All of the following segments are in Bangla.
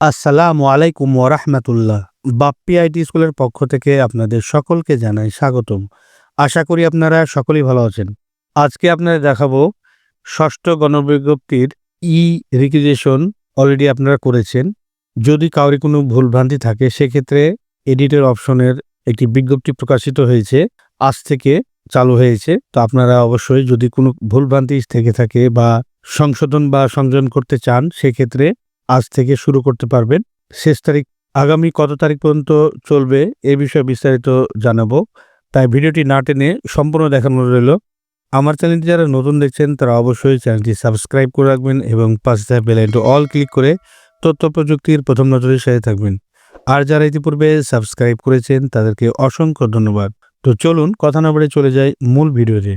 আসসালামু আলাইকুম ওরহমতুল্লাহ বাপ্পি আইটি স্কুলের পক্ষ থেকে আপনাদের সকলকে জানাই স্বাগতম। আশা করি আপনারা সকলেই ভালো আছেন। আজকে আপনারা দেখাবো ষষ্ঠ গণবিজ্ঞপ্তির ই রিকুইজেশন অলরেডি আপনারা করেছেন। যদি কাউরি কোনো ভুলভ্রান্তি থাকে, সেক্ষেত্রে এডিটের অপশনের একটি বিজ্ঞপ্তি প্রকাশিত হয়েছে। আজ থেকে চালু হয়েছে। তো আপনারা অবশ্যই যদি কোনো ভুলভ্রান্তি থেকে থাকে বা সংশোধন বা সংযোজন করতে চান, সেক্ষেত্রে আজ থেকে শুরু করতে পারবেন। শেষ তারিখ, আগামী কত তারিখ পর্যন্ত চলবে এ বিষয়ে বিস্তারিত জানাব। তাই ভিডিওটি না টেনে সম্পূর্ণ দেখানো রইল। আমার চ্যানেলটি যারা নতুন দেখছেন, তারা অবশ্যই চ্যানেলটি সাবস্ক্রাইব করে রাখবেন এবং পাশে থাকা বেল আইকনটি অল ক্লিক করে তথ্য প্রযুক্তির প্রথম নজরের সাথে থাকবেন। আর যারা ইতিপূর্বে সাবস্ক্রাইব করেছেন, তাদেরকে অসংখ্য ধন্যবাদ। তো চলুন, কথা না বলে চলে যাই মূল ভিডিওতে।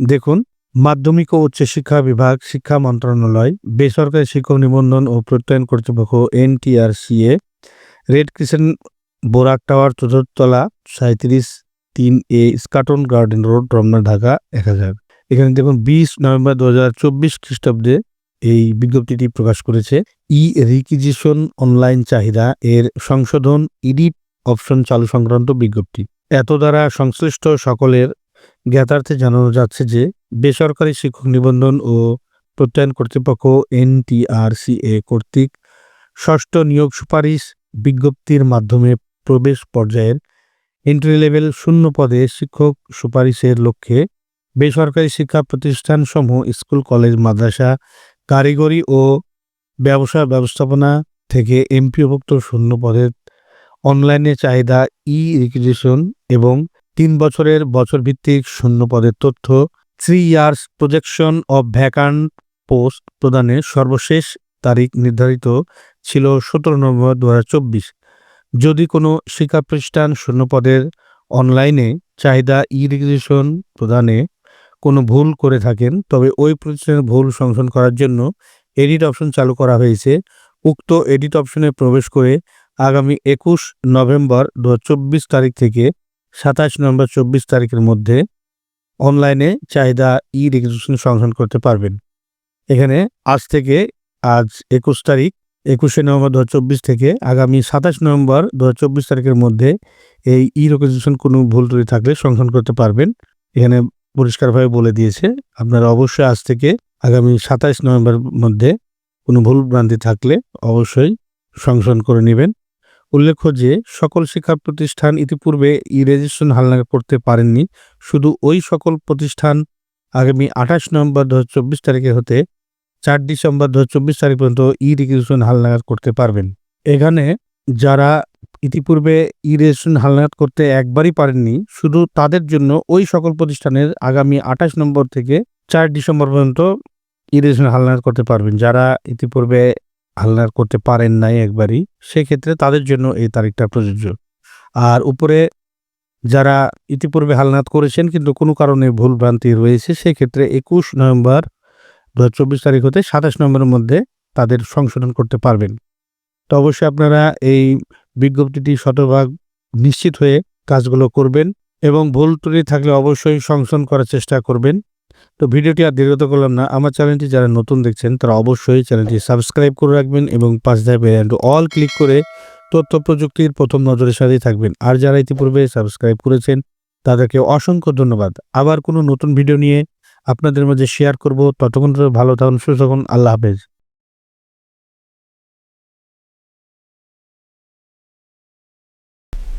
দেখুন, মাধ্যমিক ও উচ্চশিক্ষা বিভাগ, শিক্ষা মন্ত্রণালয়, বেসরকারি শিক্ষক নিবন্ধন ও প্রত্যয়ন কর্তৃপক্ষ, NTRCA, red crescent, Borak tower, চতুর্থতলা সাঁত্রিশ তিন A, Eskaton garden road, Ramna, Dhaka, এক হাজার। এখানে দেখুন, বিশ নভেম্বর দু হাজার চব্বিশ খ্রিস্টাব্দে এই বিজ্ঞপ্তিটি প্রকাশ করেছে। ই রিকিজিশন অনলাইন চাহিদা এর সংশোধন, ইডিট অপশন চালু সংক্রান্ত বিজ্ঞপ্তি। এত দ্বারা সংশ্লিষ্ট সকলের জ্ঞাতার্থে জানানো যাচ্ছে যে, বেসরকারি শিক্ষক নিবন্ধন ও প্রত্যয়ন কর্তৃপক্ষ এনটিআরসিএ কর্তৃক ষষ্ঠ নিয়োগ সুপারিশ বিজ্ঞপ্তির মাধ্যমে প্রবেশ পর্যায়ের এন্ট্রি লেভেল শূন্য পদে শিক্ষক সুপারিশের লক্ষ্যে বেসরকারি শিক্ষা প্রতিষ্ঠানসমূহ স্কুল, কলেজ, মাদ্রাসা, কারিগরি ও ব্যবসা ব্যবস্থাপনা থেকে এমপিওভুক্ত শূন্য পদের অনলাইনে চাহিদা ই রিকুইজিশন এবং তিন বছরের বছর ভিত্তিক শূন্য পদের তথ্য three years projection of vacant post প্রদানের সর্বশেষ তারিখ নির্ধারিত ছিল সতেরো নভেম্বর দু হাজার চব্বিশ। যদি কোনো শিক্ষা প্রতিষ্ঠান শূন্য পদের অনলাইনে চাহিদা ই রেজিস্ট্রেশন প্রদানে কোনো ভুল করে থাকেন, তবে ওই প্রতিষ্ঠানের ভুল সংশোধন করার জন্য এডিট অপশন চালু করা হয়েছে। উক্ত এডিট অপশনে প্রবেশ করে আগামী একুশ নভেম্বর দু হাজার চব্বিশ তারিখ থেকে সাতাশ নভেম্বর চব্বিশ তারিখের মধ্যে অনলাইনে চাহিদা ই রেজিস্ট্রেশন সংশোধন করতে পারবেন। এখানে আজ থেকে আজ একুশ তারিখ, একুশে নভেম্বর দু চব্বিশ থেকে আগামী সাতাশ নভেম্বর দু চব্বিশ তারিখের মধ্যে এই ই রেজিস্ট্রেশন কোনো ভুল ত্রুটি থাকলে সংশোধন করতে পারবেন। এখানে পরিষ্কারভাবে বলে দিয়েছে, আপনারা অবশ্যই আজ থেকে আগামী সাতাশ নভেম্বর মধ্যে কোনো ভুল ভ্রান্তি থাকলে অবশ্যই সংশোধন করে নেবেন। উল্লেখ্য যে, সকল শিক্ষা প্রতিষ্ঠান ইতিপূর্বে ই রেজিস্ট্রেশন হালনাগাদ করতে পারেননি। শুধু ওই সকল প্রতিষ্ঠান আগামী আঠাশ নভেম্বর দু তারিখে হতে চার ডিসেম্বর দু তারিখ পর্যন্ত ই রেজিস্ট্রেশন হালনাগাদ করতে পারবেন। এখানে যারা ইতিপূর্বে ই রেজিস্ট্রেশন হালনাগাদ করতে একবারই পারেননি, শুধু তাদের জন্য ওই সকল প্রতিষ্ঠানের আগামী আঠাশ নম্বর থেকে চার ডিসেম্বর পর্যন্ত ই রেজিস্ট্রেশন হালনাগাদ করতে পারবেন। যারা ইতিপূর্বে হালনাগাদ করতে পারেন নাই একবারই, সেক্ষেত্রে তাদের জন্য এই তারিখটা প্রযোজ্য। আর উপরে যারা ইতিপূর্বে হালনাত করেছেন কিন্তু কোনো কারণে ভুল ভ্রান্তি রয়েছে, সেক্ষেত্রে একুশ নভেম্বর দু চব্বিশ তারিখ হতে সাতাশ নভেম্বরের মধ্যে তাদের সংশোধন করতে পারবেন। তো অবশ্যই আপনারা এই বিজ্ঞপ্তিটি শতভাগ নিশ্চিত হয়ে কাজগুলো করবেন এবং ভুল ত্রুটি থাকলে অবশ্যই সংশোধন করার চেষ্টা করবেন। তো ভিডিওটি আর দীর্ঘত করলাম না। আমার চ্যানেলটি যারা নতুন দেখছেন, তারা অবশ্যই চ্যানেলটি সাবস্ক্রাইব করে রাখবেন এবং পাঁচ থাকবে অল ক্লিক করে তথ্য প্রযুক্তির প্রথম নজরের সাথেই থাকবেন। আর যারা ইতিপূর্বে সাবস্ক্রাইব করেছেন, তাদেরকে অসংখ্য ধন্যবাদ। আবার কোনো নতুন ভিডিও নিয়ে আপনাদের মাঝে শেয়ার করব। ততক্ষণ ভালো থাকুন, সুস্থ থাকুন। আল্লাহ হাফেজ।